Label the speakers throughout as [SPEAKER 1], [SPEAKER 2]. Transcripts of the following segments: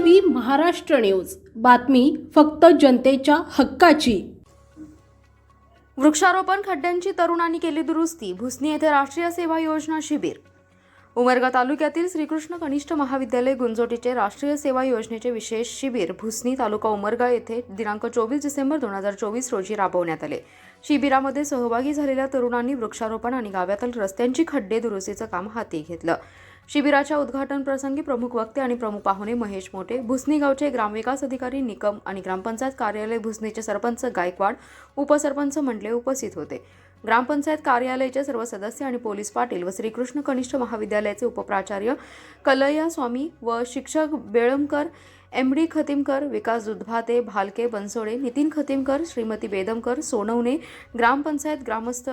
[SPEAKER 1] V Maharashtra news. बातमी फक्त जनतेच्या हक्काची.
[SPEAKER 2] वृक्षारोपण खड्ड्यांची तरुणांनी केली दुरुस्ती भुसणी येथे राष्ट्रीय सेवा योजना शिबिर. उमरगा तालुक्यातील श्रीकृष्ण कनिष्ठ महाविद्यालय गुंजोटीचे राष्ट्रीय सेवा योजनेचे विशेष शिबिर भुसणी तालुका उमरगा येथे दिनांक चोवीस डिसेंबर दोन हजार चोवीस रोजी राबवण्यात आले. शिबिरामध्ये सहभागी झालेल्या तरुणांनी वृक्षारोपण आणि गावातील रस्त्यांची खड्डे दुरुस्तीचं काम हाती घेतलं. शिबिराच्या उद्घाटन प्रसंगी प्रमुख वक्ते आणि प्रमुख पाहुणे महेश मोठे भुसणी गावचे ग्रामविकास अधिकारी निकम आणि ग्रामपंचायत कार्यालय भुसणीचे सरपंच गायकवाड उपसरपंच मंडले उपस्थित होते. ग्रामपंचायत कार्यालयाचे सर्व सदस्य आणि पोलीस पाटील व श्रीकृष्ण कनिष्ठ महाविद्यालयाचे उपप्राचार्य कलया स्वामी व शिक्षक बेळमकर एम डी खतीमकर विकास दुधभाते भालके बनसोडे नितीन खतीमकर श्रीमती बेदमकर सोनवणे ग्रामपंचायत ग्रामस्थ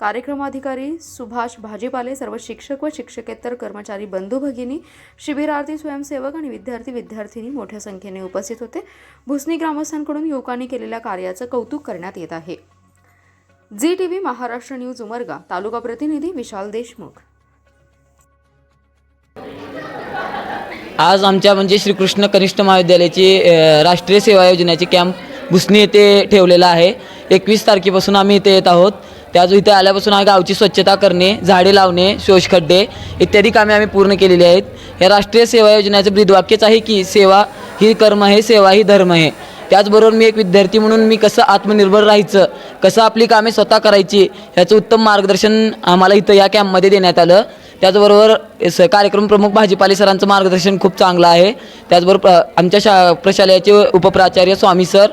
[SPEAKER 2] कार्यक्रमाधिकारी सुभाष भाजीपाले सर्व शिक्षक व शिक्षकेतर कर्मचारी बंधू भगिनी शिबिरार्थी स्वयंसेवक आणि विद्यार्थी विद्यार्थिनी मोठ्या संख्येने उपस्थित होते. भुसणी ग्रामस्थांकडून युवकांनी केलेल्या कार्याचं कौतुक करण्यात येत आहे. G T V Maharashtra news Umarga. तालुका प्रतिनिधी विशाल देशमुख.
[SPEAKER 3] आज आमच्या म्हणजे श्रीकृष्ण कनिष्ठ महाविद्यालयाची अ, राष्ट्रीय सेवा योजनेचे कॅम्प भुसणी येथे ठेवलेला आहे. एकवीस तारखेपासून आम्ही इथे येत आहोत. त्याच इथे आल्यापासून आम्ही गावची स्वच्छता करणे झाडे लावणे शोषखड्डे इत्यादी कामे आम्ही पूर्ण केलेली आहेत. या राष्ट्रीय सेवा योजनेचं ब्रीदवाक्यच आहे की सेवा ही कर्म आहे सेवा ही धर्म आहे. त्याचबरोबर मी एक विद्यार्थी म्हणून मी कसं आत्मनिर्भर राहायचं कसं आपली कामे स्वतः करायची ह्याचं उत्तम मार्गदर्शन आम्हाला इथं या कॅम्पमध्ये देण्यात आलं. त्याचबरोबर स कार्यक्रम प्रमुख भाजीपाले सरांचं मार्गदर्शन खूप चांगलं आहे. त्याचबरोबर प्र- आमच्या शा प्रशालयाचे उपप्राचार्य स्वामी सर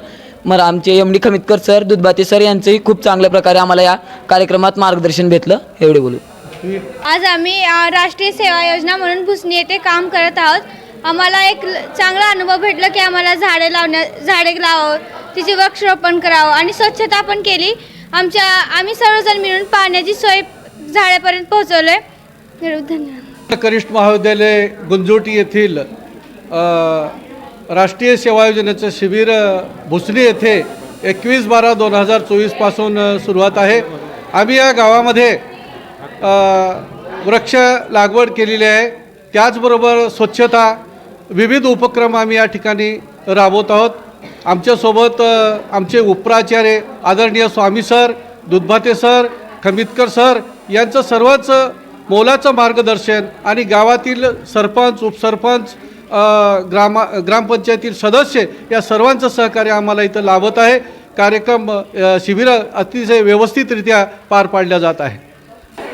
[SPEAKER 3] मग आमचे M D Khamitkar sir Dudhbate sir यांचंही खूप चांगल्या प्रकारे आम्हाला या कार्यक्रमात मार्गदर्शन भेटलं. एवढे बोलू.
[SPEAKER 4] आज आम्ही राष्ट्रीय सेवा योजना म्हणून भुसणी येथे काम करत आहोत. आम्हाला एक ल- चांगला अनुभव भेटला की आम्हाला झाडे लावण्या झाडे लावावं तिचे वृक्षरोपण करावं आणि स्वच्छता पण केली. आमच्या आम्ही सर्वजण मिळून पाण्याची सोय झाडापर्यंत पोहोचवलं आहे धन्यवाद.
[SPEAKER 5] कनिष्ठ महाविद्यालय गुंजोटी येथील राष्ट्रीय सेवा योजनेचं शिबिर भुसणी येथे एकवीस बारा दोन हजार चोवीसपासून सुरुवात आहे. आम्ही या गावामध्ये वृक्ष लागवड केलेली आहे. त्याचबरोबर स्वच्छता विविध उपक्रम आम्ही या ठिकाणी राबवत आहोत. आमच्यासोबत आमचे उपप्राचार्य आदरणीय Swami sir Dudhbhate sir Khamitkar sir यांचं सर्वच मोलाचं मार्गदर्शन आणि गावातील सरपंच उपसरपंच ग्रामा ग्रामपंचायतील सदस्य या सर्वांचं सहकार्य आम्हाला इथं लाभत आहे. कार्यक्रम शिबिरं शिबिर अतिशय व्यवस्थितरित्या पार पाडल्या जात आहे.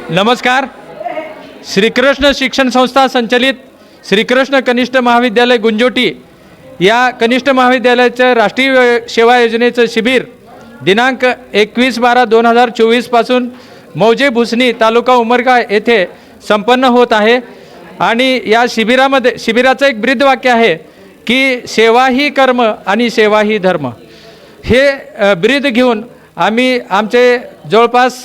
[SPEAKER 6] नमस्कार. श्रीकृष्ण शिक्षण संस्था संचलित श्रीकृष्ण कनिष्ठ महाविद्यालय गुंजोटी या कनिष्ठ महाविद्यालयाचं राष्ट्रीय सेवा योजनेचं शिबिर दिनांक एकवीस बारा दोन हजार चोवीसपासून मौजे भुसणी तालुका उमरगा येथे संपन्न होत आहे. आणि या शिबिरामध्ये शिबिराचं एक ब्रीदवाक्य आहे की सेवा ही कर्म आणि सेवा ही धर्म. हे ब्रीद घेऊन आम्ही आमचे जवळपास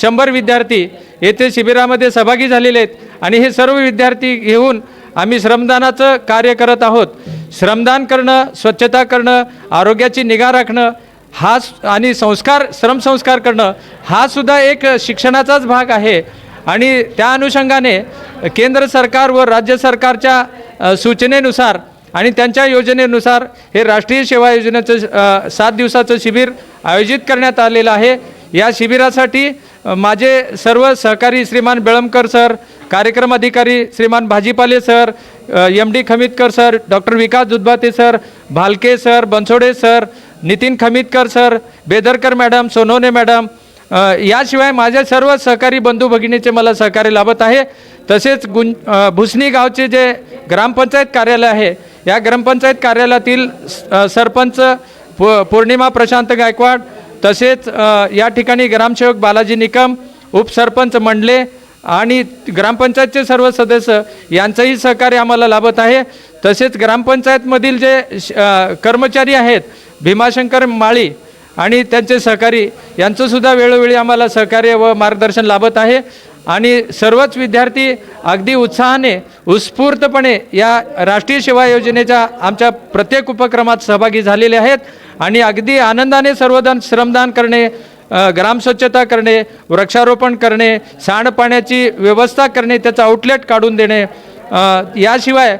[SPEAKER 6] शंभर विद्यार्थी येथे शिबिरामध्ये सहभागी झालेले आहेत. आणि हे सर्व विद्यार्थी घेऊन आम्ही श्रमदानाचं कार्य करत आहोत. श्रमदान करणं स्वच्छता करणं आरोग्याची निगा राखणं हा आणि संस्कार श्रमसंस्कार करणं हा सुद्धा एक शिक्षणाचाच भाग आहे. आणि त्या अनुषंगाने केंद्र सरकार व राज्य सरकारच्या सूचनेनुसार आणि त्यांच्या योजनेनुसार हे राष्ट्रीय सेवा योजनेचं सात दिवसाचं शिबिर आयोजित करण्यात आलेलं आहे. या शिबिरासाठी माझे सर्व सहकारी श्रीमान बेळमकर सर कार्यक्रम अधिकारी श्रीमान Bhajipale sir M D Khamitkar sir doctor Vikas Dudhbate sir Bhalke sir Bansode sir Nitin Khamitkar sir Bedarkar madam Sonawane madam याशिवाय माझ्या सर्व सहकारी बंधू भगिनीचे मला सहकार्य लाभत आहे. तसेच गुं भुसणी गावचे जे ग्रामपंचायत कार्यालय आहे या ग्रामपंचायत कार्यालयातील सरपंच पौ- पौर्णिमा प्रशांत गायकवाड तसेच या ठिकाणी ग्रामसेवक बालाजी निकम उपसरपंच मंडले आणि ग्रामपंचायतचे सर्व सदस्य यांचंही सहकार्य आम्हाला लाभत आहे. तसेच ग्रामपंचायतमधील जे श- कर्मचारी आहेत भीमाशंकर माळी आणि त्यांचे सहकारी यांचंसुद्धा वेळोवेळी आम्हाला सहकार्य व मार्गदर्शन लाभत आहे. आणि सर्वच विद्यार्थी अगदी उत्साहाने उत्स्फूर्तपणे या राष्ट्रीय सेवा योजनेच्या आमच्या प्रत्येक उपक्रमात सहभागी झालेले आहेत. आणि अगदी आनंदाने सर्वदान श्रमदान करणे ग्रामस्वच्छता करणे वृक्षारोपण करणे सांडपाण्याची व्यवस्था करणे त्याचं आउटलेट काढून देणे याशिवाय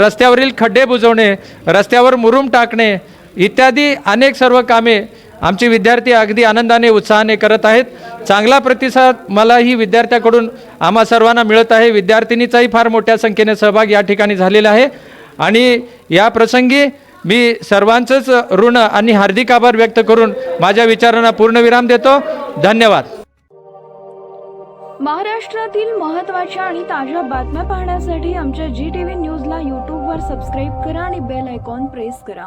[SPEAKER 6] रस्त्यावरील खड्डे बुजवणे रस्त्यावर मुरुम टाकणे इत्यादी अनेक सर्व कामे आमचे विद्यार्थी अगदी आनंदाने उत्साहाने करत आहेत. चांगला प्रतिसाद मला ही विद्यार्थ्याकडून आम्हा सर्वांना मिळत आहे. विद्यार्थिनीचाही फार मोठ्या संख्येने सहभाग या ठिकाणी झालेला आहे. आणि या प्रसंगी मी सर्वांचंच ऋण आणि हार्दिक आभार व्यक्त करून माझ्या विचारांना पूर्णविराम देतो. धन्यवाद.
[SPEAKER 7] महाराष्ट्रातील महत्त्वाच्या आणि ताज्या बातम्या पाहण्यासाठी आमच्या जी टी व्ही न्यूजला यूट्यूबवर सबस्क्राईब करा आणि बेल आयकॉन प्रेस करा.